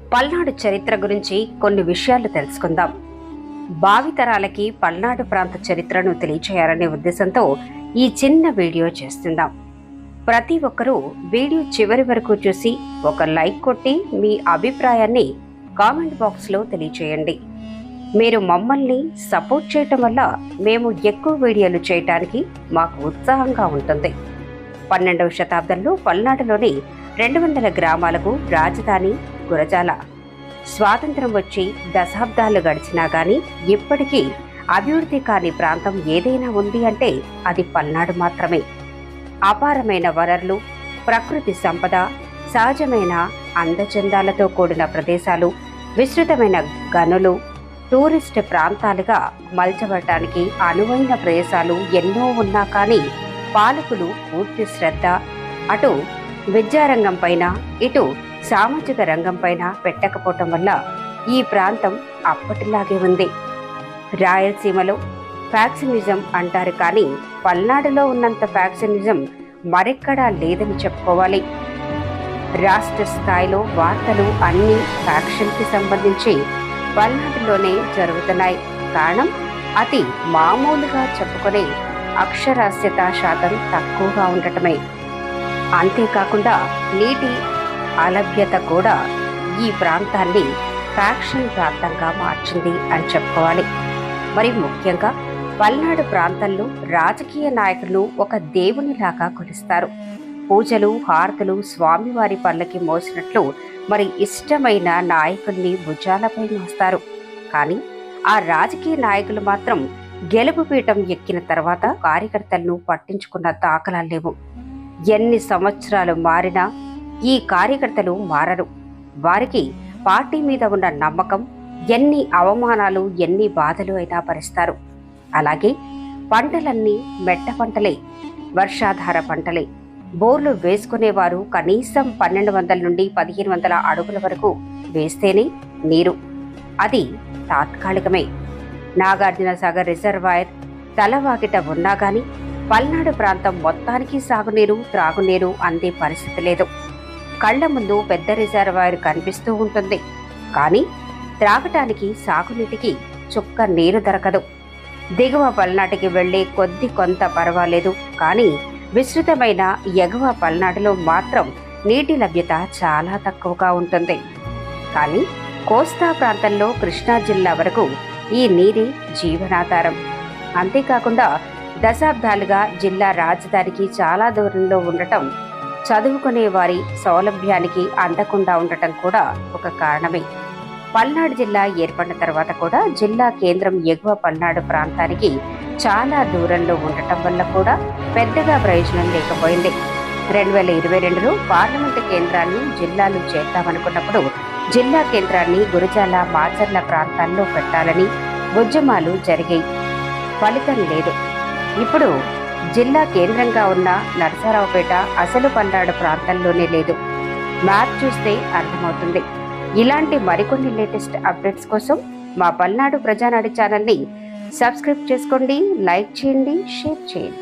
పల్నాడు చరిత్ర గురించి కొన్ని విషయాలు తెలుసుకుందాం. భావితరాలకి పల్నాడు ప్రాంత చరిత్రను తెలియచేయాలనే ఉద్దేశంతో ఈ చిన్న వీడియో చేస్తున్నాం. ప్రతి ఒక్కరూ వీడియో చివరి వరకు చూసి ఒక లైక్ కొట్టి మీ అభిప్రాయాన్ని కామెంట్ బాక్స్లో తెలియచేయండి. మీరు మమ్మల్ని సపోర్ట్ చేయటం వల్ల మేము ఎక్కువ వీడియోలు చేయటానికి మాకు ఉత్సాహంగా ఉంటుంది. పన్నెండవ శతాబ్దంలో పల్నాడులోని రెండు వందల గ్రామాలకు రాజధాని గురజాల. స్వాతంత్రం వచ్చి దశాబ్దాలు గడిచినా గాని ఇప్పటికీ అభివృద్ధి కాని ప్రాంతం ఏదైనా ఉంది అంటే అది పల్నాడు మాత్రమే. అపారమైన వనరులు ప్రకృతి సంపద సహజమైన అందచందాలతో కూడిన ప్రదేశాలు విస్తృతమైన గనులు టూరిస్ట్ ప్రాంతాలుగా మలచబడటానికి అనువైన ప్రదేశాలు ఎన్నో ఉన్నా కానీ పాలకులు పూర్తి శ్రద్ధ. అటు విద్యారంగం పైన ఇటు సామాజిక రంగంపైన పెట్టకపోవటం వల్ల ఈ ప్రాంతం అప్పటిలాగే ఉంది. రాయలసీమలో ఫ్యాక్సినిజం అంటారు కానీ పల్నాడులో ఉన్నంత ఫ్యాక్సినిజం మరెక్కడా లేదని చెప్పుకోవాలి. రాష్ట్ర స్థాయిలో వార్తలు అన్ని ఫ్యాక్షన్కి సంబంధించి పల్నాడులోనే జరుగుతున్నాయి. కారణం అతి మామూలుగా చెప్పుకునే అక్షరాస్యత శాతం తక్కువగా ఉండటమే. అంతేకాకుండా నీటి అలభ్యత కూడా ఈ ప్రాంతాన్ని ఫ్యాక్షన్ ప్రాంతంగా మార్చింది అని చెప్పుకోవాలి. మరి ముఖ్యంగా పల్నాడు ప్రాంతంలో రాజకీయ నాయకులు ఒక దేవునిలాగా కొలుస్తారు. పూజలు హారతులు స్వామివారి పల్లకి మోసినట్లు మరి ఇష్టమైన నాయకుల్ని భుజాలపై మోస్తారు. కానీ ఆ రాజకీయ నాయకులు మాత్రం గెలుపు పీఠం ఎక్కిన తర్వాత కార్యకర్తలను పట్టించుకున్న దాఖలాలు లేవు. ఎన్ని సంవత్సరాలు మారినా ఈ కార్యకర్తలు మారరు. వారికి పార్టీ మీద ఉన్న నమ్మకం ఎన్ని అవమానాలు ఎన్ని బాధలు అయినా భరిస్తారు. అలాగే పంటలన్నీ మెట్ట పంటలే వర్షాధార పంటలే. బోర్లు వేసుకునేవారు కనీసం పన్నెండు వందల నుండి పదిహేను వందల అడుగుల వరకు వేస్తేనే నీరు. అది తాత్కాలికమే. నాగార్జున సాగర్ రిజర్వాయర్ తలవాకిట ఉన్నా గాని పల్నాడు ప్రాంతం మొత్తానికి సాగునీరు త్రాగునీరు అందే పరిస్థితి లేదు. కళ్ళ ముందు పెద్ద రిజర్వాయర్ కనిపిస్తూ ఉంటుంది. కానీ త్రాగటానికి సాగునీటికి చుక్క నీరు దొరకదు. దిగువ పల్నాటికి వెళ్ళే కొద్ది కొంత పర్వాలేదు. కానీ విస్తృతమైన ఎగువ పల్నాటిలో మాత్రం నీటి లభ్యత చాలా తక్కువగా ఉంటుంది. కానీ కోస్తా ప్రాంతంలో కృష్ణా జిల్లా వరకు ఈ నీరే జీవనాధారం. అంతేకాకుండా దశాబ్దాలుగా జిల్లా రాజధానికి చాలా దూరంలో ఉండటం చదువుకునే వారి సౌలభ్యానికి అందకుండా ఉండటం కూడా ఒక కారణమే. పల్నాడు జిల్లా ఏర్పడిన తర్వాత కూడా జిల్లా కేంద్రం ఎగువ పల్నాడు ప్రాంతానికి చాలా దూరంలో ఉండటం వల్ల కూడా పెద్దగా ప్రయోజనం లేకపోయింది. రెండు వేల ఇరవై రెండులో పార్లమెంటు కేంద్రాన్ని జిల్లాలు చేద్దామనుకున్నప్పుడు జిల్లా కేంద్రాన్ని గురజాల మాచర్ల ప్రాంతాల్లో పెట్టాలని ఉద్యమాలు జరిగాయి. ఫలితం లేదు. ఇప్పుడు జిల్లా కేంద్రంగా ఉన్న నరసరావుపేట అసలు పల్నాడు ప్రాంతంలోనే లేదు. మ్యాప్ చూస్తే అర్థమవుతుంది. ఇలాంటి మరికొన్ని లేటెస్ట్ అప్డేట్స్ కోసం మా పల్నాడు ప్రజానాడు ఛానల్ని సబ్స్క్రైబ్ చేసుకోండి లైక్ చేయండి షేర్ చేయండి.